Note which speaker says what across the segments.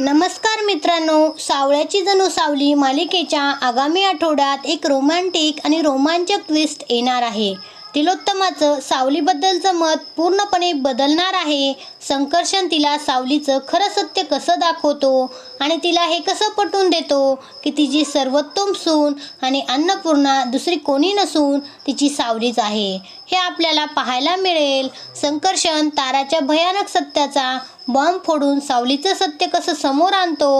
Speaker 1: नमस्कार मित्रांनो सावळ्याची जणू सावली मालिकेच्या आगामी आठवड्यात एक रोमॅन्टिक आणि रोमांचक ट्विस्ट येणार आहे. तिलोत्तमाचं सावलीबद्दलचं मत पूर्णपणे बदलणार आहे. संकर्षण तिला सावलीचं खरं सत्य कसं दाखवतो आणि तिला हे कसं पटवून देतो की तिची सर्वोत्तम सून आणि अन्नपूर्णा दुसरी कोणी नसून तिची सावलीच आहे. हे आपल्याला पाहायला मिळेल. संकर्षण ताराच्या भयानक सत्याचा बॉम्ब फोडून सावलीचं सत्य कसं समोर आणतो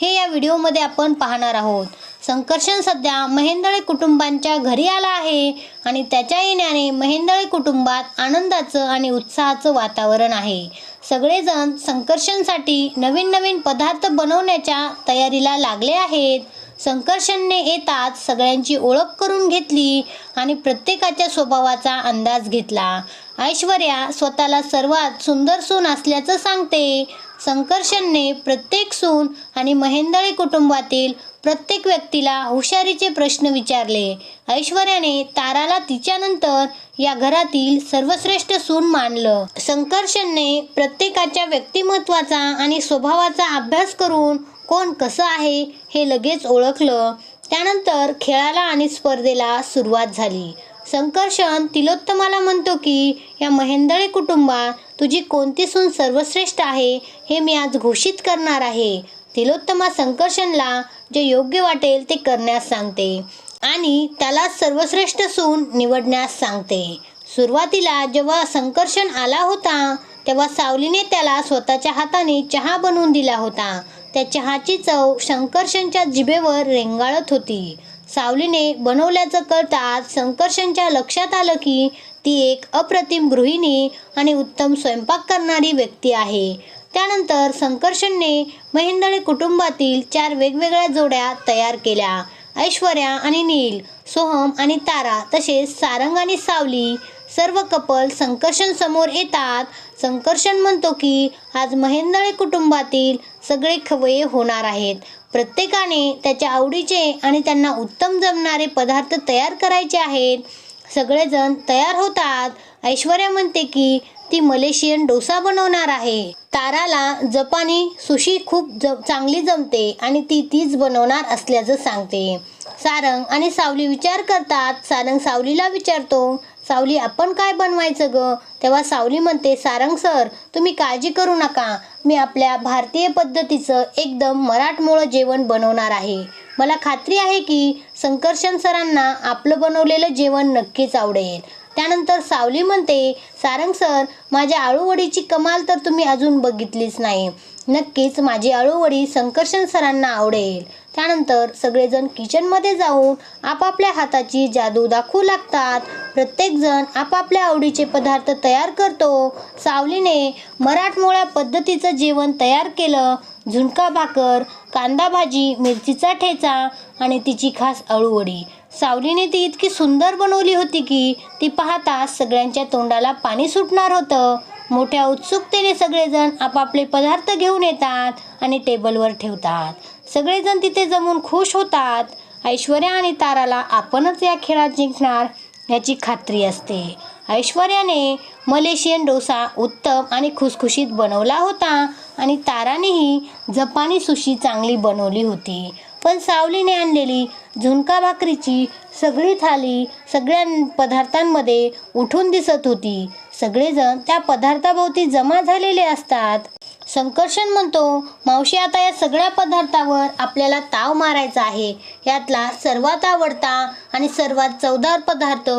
Speaker 1: हे या व्हिडिओमध्ये आपण पाहणार आहोत. संकर्षण सध्या महेंदळे कुटुंबांच्या घरी आला आहे आणि त्याच्या येण्याने महेंदळे कुटुंबात आनंदाचं आणि उत्साहाचं वातावरण आहे. सगळेजण संकर्षणसाठी नवीन नवीन पदार्थ बनवण्याच्या तयारीला लागले आहेत. संकर्षणने येताच सगळ्यांची ओळख करून घेतली आणि प्रत्येकाच्या स्वभावाचा अंदाज घेतला. ऐश्वर्या स्वतःला सर्वात सुंदर सून असल्याचं सांगते. संकर्षणने प्रत्येक सून आणि महेंदळे कुटुंबातील प्रत्येक व्यक्तीला हुशारीचे प्रश्न विचारले. ऐश्वर्याने ताराला तिच्यानंतर या घरातील सर्वश्रेष्ठ सून मानलं. संकर्षणने प्रत्येकाच्या व्यक्तिमत्वाचा आणि स्वभावाचा अभ्यास करून कोण कसं आहे हे लगेच ओळखलं. त्यानंतर खेळाला आणि स्पर्धेला सुरुवात झाली. संकर्षण तिलोत्तमाला म्हणतो की या महेंदळे कुटुंबात तुझी कोणती सून सर्वश्रेष्ठ आहे हे मी आज घोषित करणार आहे. तिलोत्तमा संकर्षणला जे योग्य वाटेल ते करण्यास सांगते आणि त्याला सर्वश्रेष्ठ सून निवडण्यास सांगते. सुरुवातीला जेव्हा संकर्षण आला होता तेव्हा सावलीने त्याला स्वतःच्या हाताने चहा बनवून दिला होता. त्या चहाची चव संकर्षणच्या जिभेवर रेंगाळत होती. सावलीने बनवल्याचं कळताच संकर्षणच्या लक्षात आलं की ती एक अप्रतिम गृहिणी आणि उत्तम स्वयंपाक करणारी व्यक्ती आहे. त्यानंतर संकर्षणने महेंदळे कुटुंबातील चार वेगवेगळ्या जोड्या तयार केल्या. ऐश्वर्या आणि नील सोहम आणि तारा तसेच सारंग आणि सावली सर्व कपल संकर्षण समोर येतात. संकर्षण म्हणतो की आज महेंदळे कुटुंबातील सगळे खवये होणार आहेत. प्रत्येकाने त्याच्या आवडीचे आणि त्यांना उत्तम जमणारे पदार्थ तयार करायचे आहेत. सगळेजण तयार होतात. ऐश्वर्या म्हणते की ती मलेशियन डोसा बनवणार आहे. ताराला जपानी सुशी खूप ज चांगली जमते आणि ती तीच बनवणार असल्याचं सांगते. सारंग आणि सावली विचार करतात. सारंग सावलीला विचारतो सावली आपण काय बनवायचं ग? तेव्हा सावली म्हणते सारंग सर तुम्ही काळजी करू नका. मी आपल्या भारतीय पद्धतीचं एकदम मराठमोळं जेवण बनवणार आहे. मला खात्री आहे की संकर्षण सरांना आपलं बनवलेलं जेवण नक्कीच आवडेल. त्यानंतर सावली म्हणते सारंग सर माझ्या आळूवडीची कमाल तर तुम्ही अजून बघितलीच नाही. नक्कीच माझी आळूवडी संकर्षण सरांना आवडेल. त्यानंतर सगळेजण किचनमध्ये जाऊन आपापल्या हाताची जादू दाखवू लागतात. प्रत्येकजण आपापल्या आवडीचे पदार्थ तयार करतो. सावलीने मराठमोळ्या पद्धतीचं जेवण तयार केलं. झुणका भाकर कांदा भाजी मिरचीचा ठेचा आणि तिची खास अळूवडी सावलीने ती इतकी सुंदर बनवली होती की ती पाहता सगळ्यांच्या तोंडाला पाणी सुटणार होतं. मोठ्या उत्सुकतेने सगळेजण आपापले पदार्थ घेऊन येतात आणि टेबलवर ठेवतात. सगळेजण तिथे जमून खुश होतात. ऐश्वर्या आणि ताराला आपणच या खेळात जिंकणार याची खात्री असते. ऐश्वर्याने मलेशियन डोसा उत्तम आणि खुसखुशीत बनवला होता आणि तारानेही जपानी सुशी चांगली बनवली होती. पण सावलीने आणलेली झुणका भाकरीची सगळी थाली सगळ्या पदार्थांमध्ये उठून दिसत होती. सगळेजण त्या पदार्थाभोवती जमा झालेले असतात. संकर्षण म्हणतो मावशी आता या सगळ्या पदार्थावर आपल्याला ताव मारायचा आहे. यातला सर्वात आवडता आणि सर्वात चवदार पदार्थ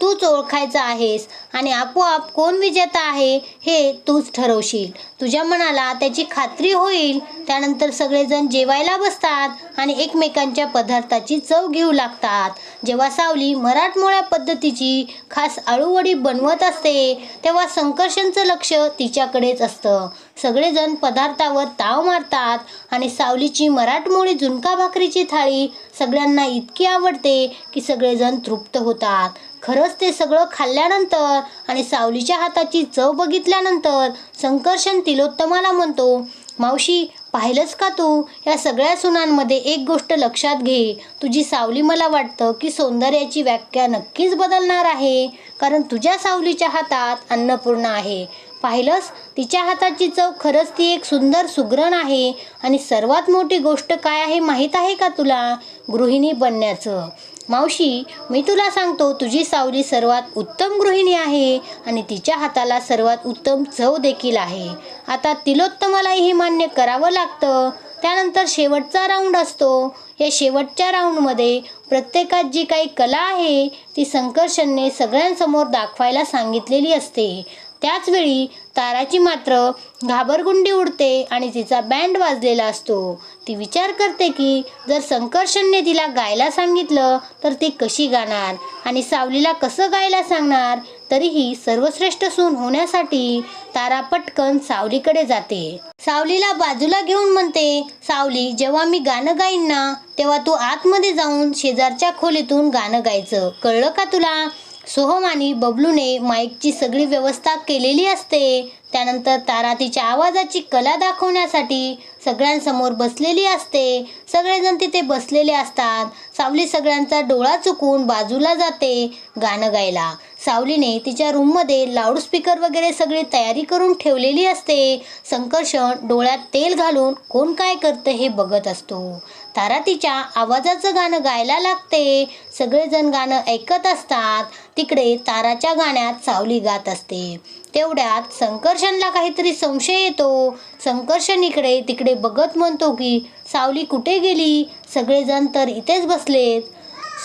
Speaker 1: तूच ओळखायचा आहेस आणि आपोआप कोण विजेता आहे हे तूच ठरवशील. तुझ्या मनाला त्याची खात्री होईल. त्यानंतर सगळेजण जेवायला बसतात आणि एकमेकांच्या पदार्थाची चव घेऊ लागतात. जेव्हा सावली मराठमोळ्या पद्धतीची खास आळूवडी बनवत असते तेव्हा संकर्षणचं लक्ष तिच्याकडेच असतं. सगळेजण पदार्थावर ताव मारतात आणि सावलीची मराठमोळी झुणका भाकरीची थाळी सगळ्यांना इतकी आवडते की सगळेजण तृप्त होतात. खरंच ते सगळं खाल्ल्यानंतर आणि सावलीच्या हाताची चव बघितल्यानंतर संकर्षण तिलोत्तमाला म्हणतो मावशी पाहिलंच का तू? या सगळ्या सुनांमध्ये एक गोष्ट लक्षात घे. तुझी सावली मला वाटतं की सौंदर्याची व्याख्या नक्कीच बदलणार आहे कारण तुझ्या सावलीच्या हातात अन्नपूर्ण आहे. पाहिलंस? तिच्या हाताची चव खरंच ती एक सुंदर सुग्रण आहे. आणि सर्वात मोठी गोष्ट काय आहे माहीत आहे का तुला? गृहिणी बनण्याचं. मावशी मी तुला सांगतो तुझी सावली सर्वात उत्तम गृहिणी आहे आणि तिच्या हाताला सर्वात उत्तम चव देखील आहे. आता तिलोत्तमालाही हे मान्य करावं लागतं. त्यानंतर शेवटचा राऊंड असतो. या शेवटच्या राऊंडमध्ये प्रत्येकात जी काही कला आहे ती संकर्षणने सगळ्यांसमोर दाखवायला सांगितलेली असते. त्याचवेळी ताराची मात्र घाबरगुंडी उडते आणि तिचा बँड वाजलेला असतो. ती विचार करते की जर संकर्षणने तिला गायला सांगितलं तर ती कशी गाणार? आणि सावलीला कसं गायला सांगणार? तरीही सर्वश्रेष्ठ सून होण्यासाठी तारा पटकन सावलीकडे जाते. सावलीला बाजूला घेऊन म्हणते सावली जेव्हा मी गाणं गाईन ना तेव्हा तू आतमध्ये जाऊन शेजारच्या खोलीतून गाणं गायचं. कळलं का तुला? सोहम आणि बबलूने माईकची सगळी व्यवस्था केलेली असते. त्यानंतर तारा तिच्या आवाजाची कला दाखवण्यासाठी सगळ्यांसमोर बसलेली असते. सगळेजण तिथे बसलेले असतात. सावली सगळ्यांचा डोळा चुकून बाजूला जाते गाणं गायला. सावलीने तिच्या रूममध्ये लाऊडस्पीकर वगैरे सगळी तयारी करून ठेवलेली असते. संकर्षण डोळ्यात तेल घालून कोण काय करतं हे बघत असतो. तारा तिच्या आवाजाचं गाणं गायला लागते. सगळेजण गाणं ऐकत असतात. तिकडे ताराच्या गाण्यात सावली गात असते. तेवढ्यात संकर्षणला काहीतरी संशय येतो. संकर्षण इकडे तिकडे बघत म्हणतो की सावली कुठे गेली? सगळेजण तर इथेच बसलेत.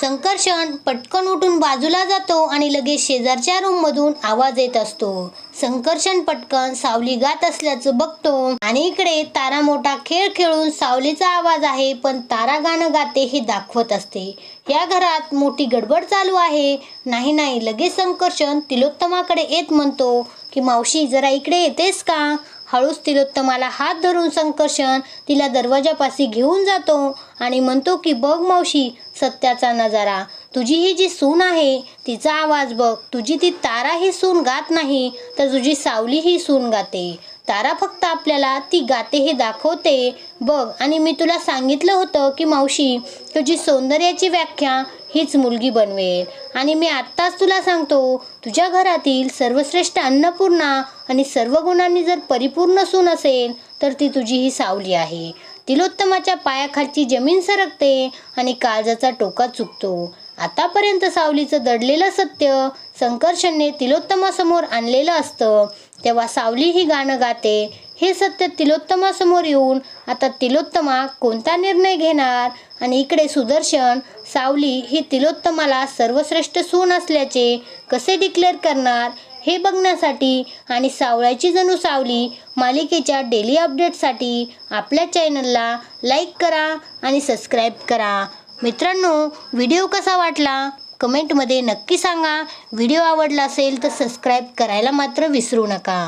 Speaker 1: संकर्षण पटकन उठून बाजूला जातो आणि लगेच शेजारच्या रूममधून आवाज येत असतो. संकर्षण पटकन सावली गात असल्याचं बघतो. आणि इकडे तारा मोठा खेळ खेळून सावलीचा आवाज आहे पण तारा गाणं गाते हे दाखवत असते. या घरात मोठी गडबड चालू आहे. नाही नाही लगेच संकर्षण तिलोत्तमाकडे येत म्हणतो की मावशी जरा इकडे येतेस का? हळूच तिलोत्तमाला हात धरून संकर्षण तिला दरवाजापाशी घेऊन जातो आणि म्हणतो की बघ मावशी सत्याचा नजारा. तुझी ही जी सून आहे तिचा आवाज बघ. तुझी ती तारा ही सून गात नाही तर तुझी सावली ही सून गाते. तारा फक्त आपल्याला ती गाते हे दाखवते. बघ आणि मी तुला सांगितलं होतं की मावशी तुझी सौंदर्याची व्याख्या हीच मुलगी बनवेल. आणि मी आत्ताच तुला सांगतो तुझ्या घरातील सर्वश्रेष्ठ अन्नपूर्णा आणि सर्व गुणांनी जर परिपूर्ण सून असेल तर ती तुझी ही सावली आहे. तिलोत्तमाच्या पायाखालची जमीन सरकते आणि काळजाचा टोका चुकतो. आतापर्यंत सावलीचं दडलेलं सत्य संकर्षणने तिलोत्तमासमोर आणलेलं असतं. तेव्हा सावली ही गाणं गाते हे सत्य तिलोत्तमासमोर येऊन आता तिलोत्तमा कोणता निर्णय घेणार? आणि इकडे सुदर्शन सावली ही तिलोत्तमाला सर्वश्रेष्ठ सून असल्याचे कसे डिक्लेअर करणार? हे बघण्यासाठी आणि सावळ्याची जणू सावली मालिकेच्या डेली अपडेटसाठी आपल्या चॅनलला लाईक करा आणि सबस्क्राईब करा. मित्रांनो व्हिडिओ कसा वाटला? कमेंटमध्ये नक्की सांगा. व्हिडिओ आवडला असेल तर सबस्क्राईब करायला मात्र विसरू नका.